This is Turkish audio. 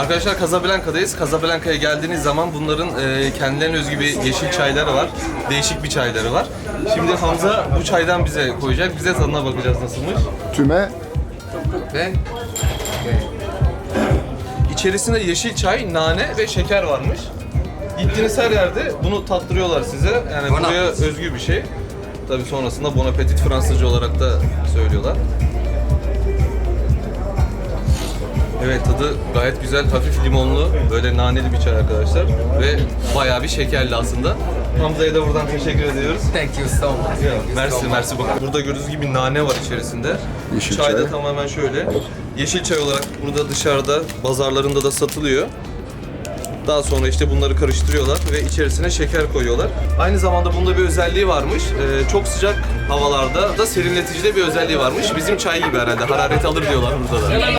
Arkadaşlar Casablanca'dayız. Casablanca'ya geldiğiniz zaman bunların e, kendilerine özgü bir yeşil çayları var. Değişik bir çayları var. Şimdi Hamza bu çaydan bize koyacak. Bize tadına bakacağız nasılmış. Tüme Ve içerisinde yeşil çay, nane ve şeker varmış. Gittiğiniz her yerde bunu tattırıyorlar size. Yani Bon buraya özgü bir şey. Tabii sonrasında Bon Appetit Fransızca olarak da söylüyorlar. Evet tadı gayet güzel, hafif limonlu, böyle naneli bir çay arkadaşlar. Ve bayağı bir şekerli aslında. Hamza'ya da buradan teşekkür ediyoruz. Thank you so much. Thank you so Mersi, much. mersi bakın. Burada gördüğünüz gibi nane var içerisinde. Yeşil çay da tamamen şöyle. Yeşil çay olarak burada dışarıda, bazarlarında da satılıyor. Daha sonra işte bunları karıştırıyorlar ve içerisine şeker koyuyorlar. Aynı zamanda bunda bir özelliği varmış. Ee, çok sıcak havalarda da serinletici de bir özelliği varmış. Bizim çay gibi herhalde. Hararet alır diyorlar burada da.